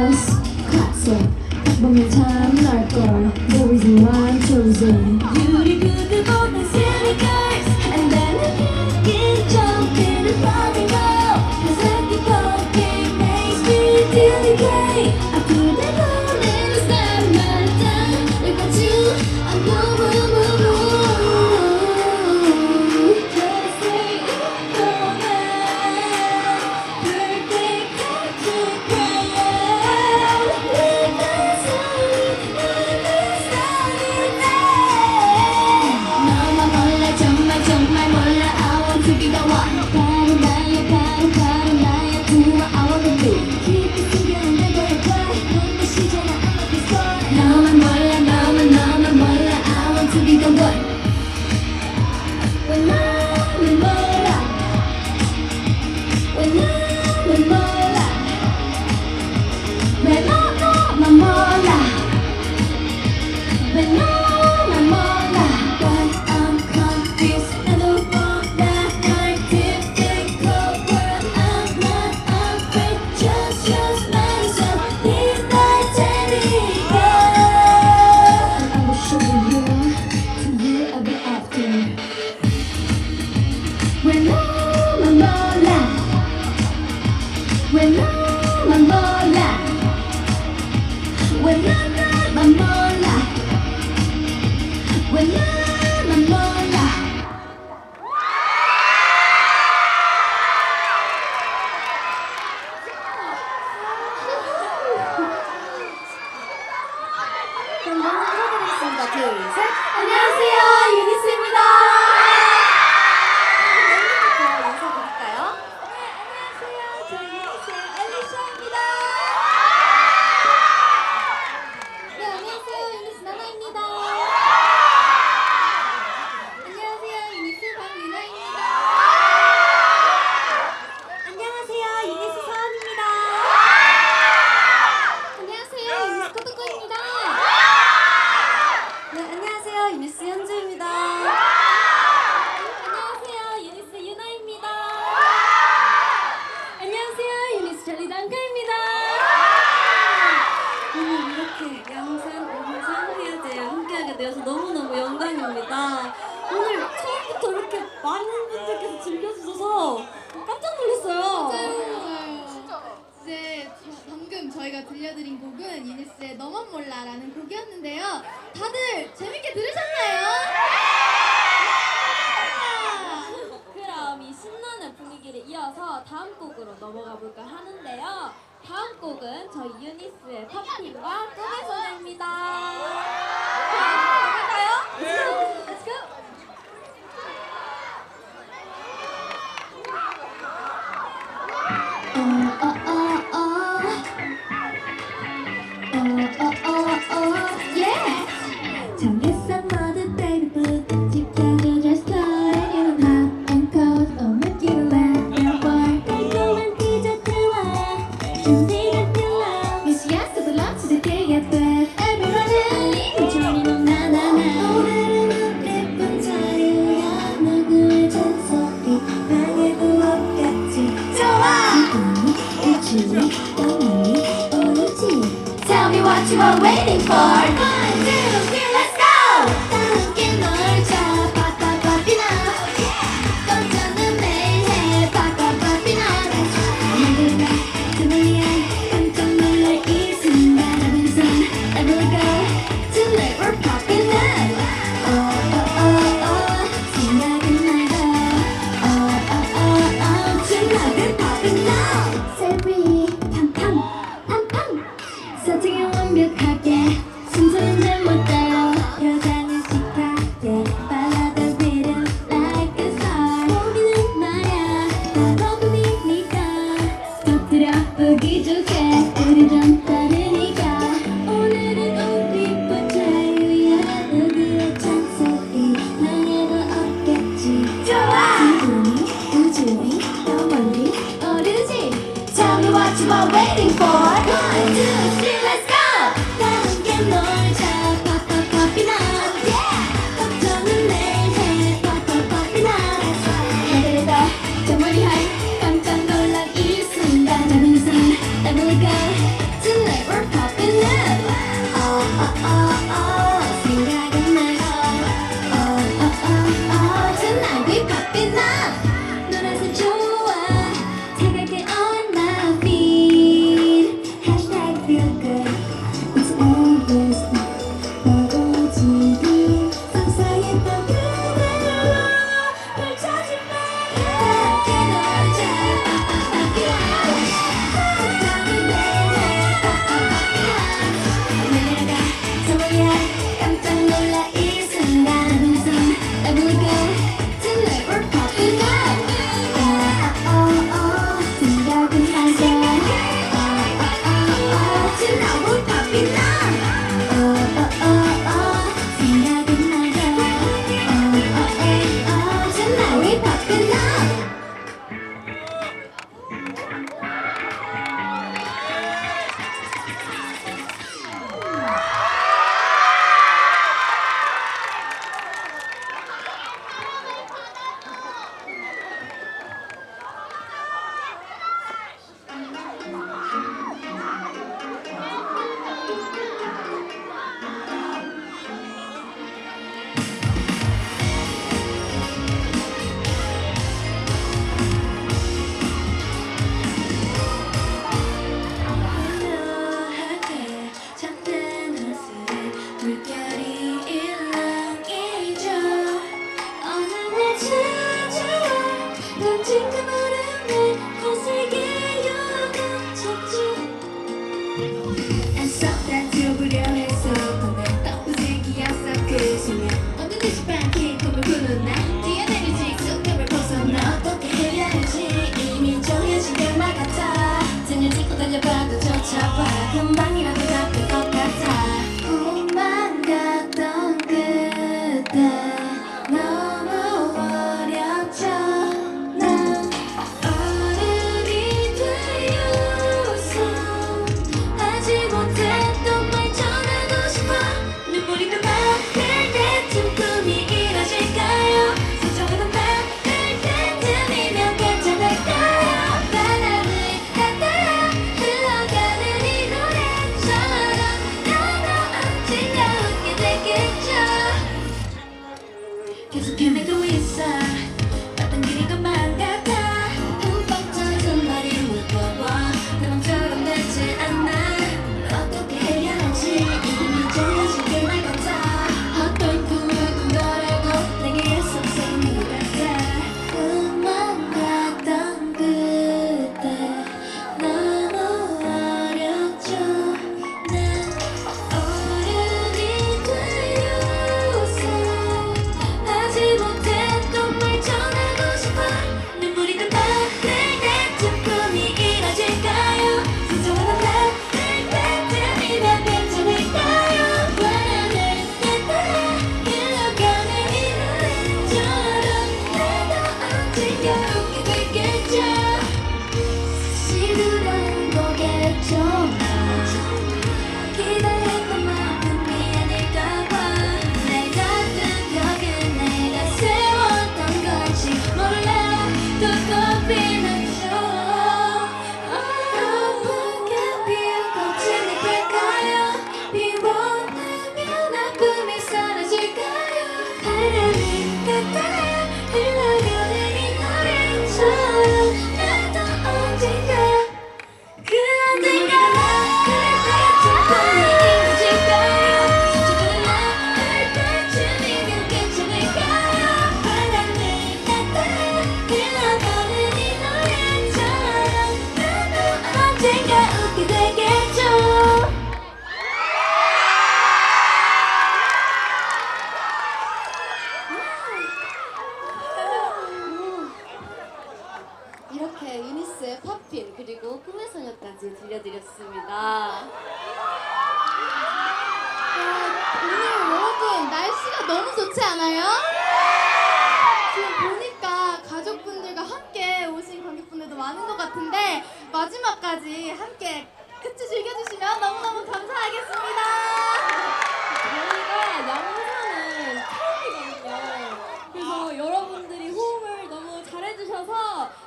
first class บนชั้น 이니스의 너만 몰라라는 곡이었는데요. 다들 재밌게 들으셨나요? 아! 그럼 이 신나는 분위기를 이어서 다음 곡으로 넘어가 볼까 하는데요. 다음 곡은 저희 유니스의 팝핑과 꿈의 소녀입니다. Tell me what you are waiting for.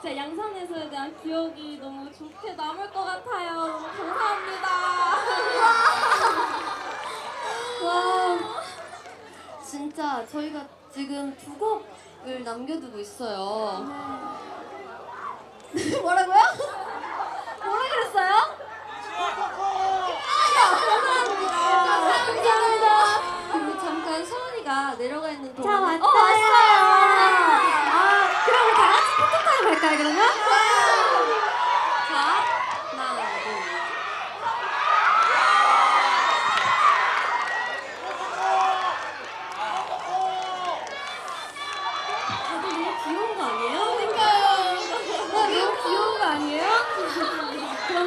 제 양산에서에 대한 기억이 너무 좋게 남을 것 같아요. 너무 감사합니다. 와, 진짜 저희가 지금 두 곡을 남겨두고 있어요. 네. 뭐라고요?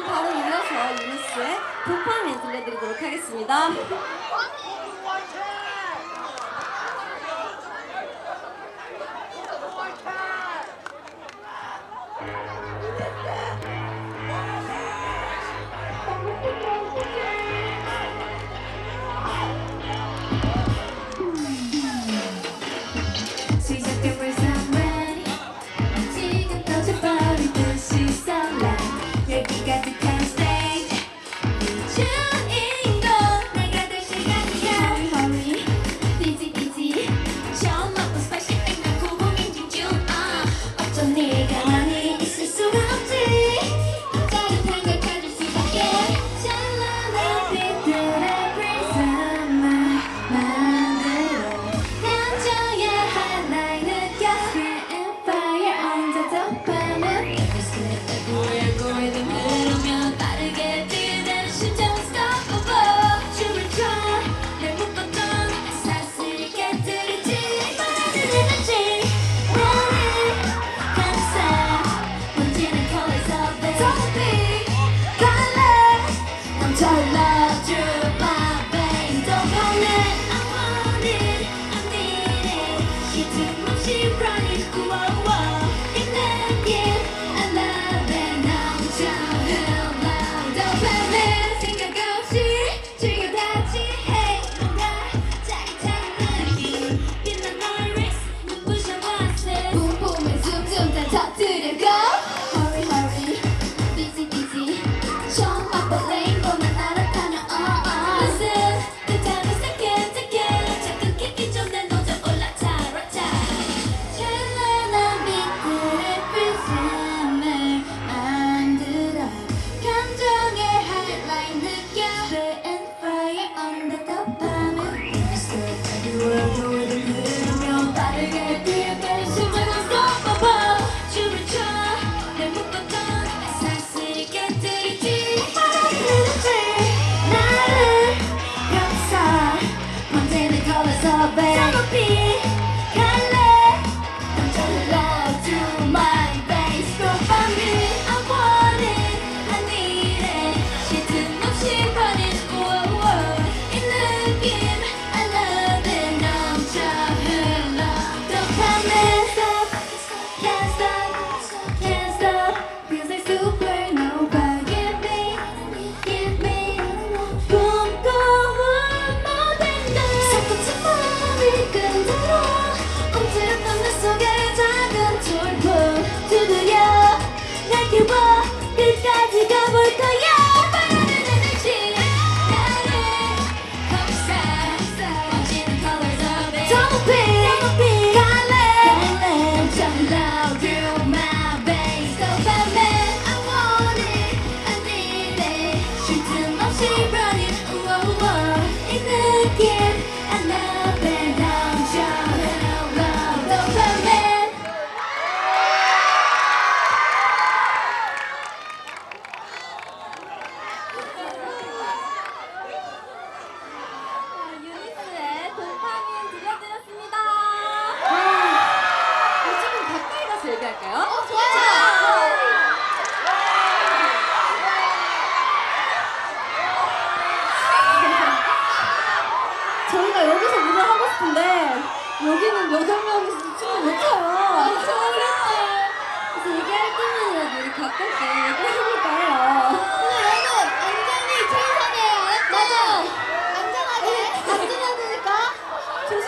바로 이어서 유니스의 도파민 들려드리도록 하겠습니다. I loved you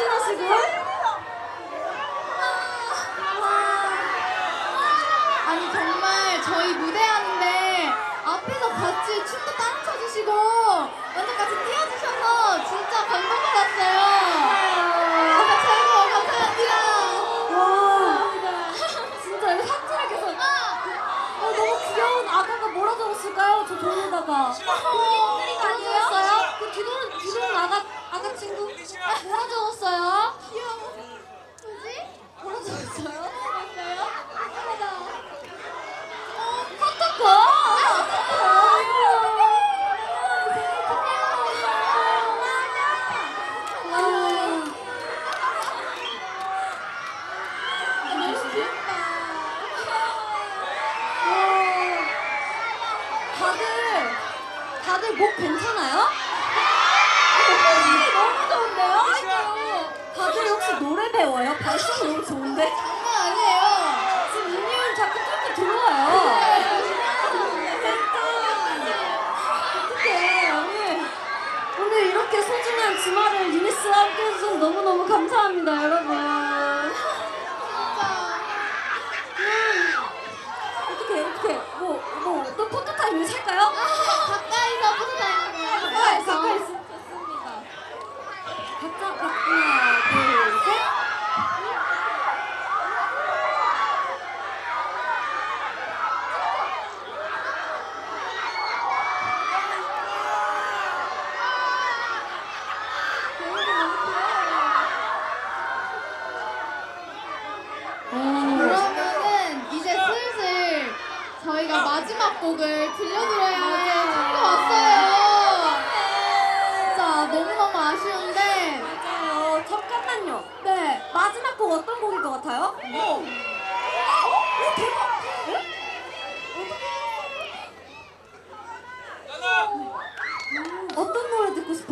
아, 조심하시고. 아. 아니 정말 저희 무대하는데 앞에서 같이 춤도 따라 쳐주시고 완전 같이 뛰어주셔서 진짜 감동받았어요. 진짜 감사합니다. 감사합니다. 진짜 여기 사투라께서 어, 너무 귀여운 아가가 뭐라 적었을까요? 저 돈에다가.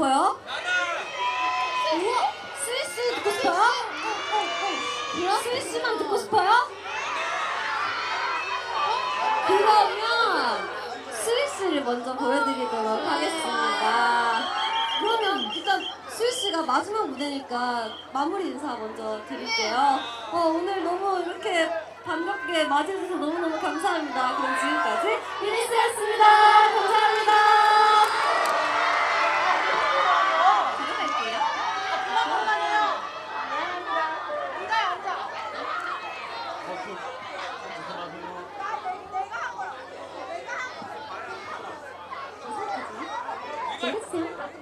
싶어요? 우와, 스위스 듣고 싶어요? 어, 어, 어, 스위스만 듣고 싶어요? 그러면 스위스를 먼저 보여드리도록 하겠습니다. 그러면 일단 스위스가 마지막 무대니까 마무리 인사 먼저 드릴게요. 어, 오늘 너무 이렇게 반갑게 맞이해주셔서 너무너무 감사합니다. 그럼 지금까지 유니스였습니다. 감사합니다. 行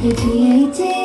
88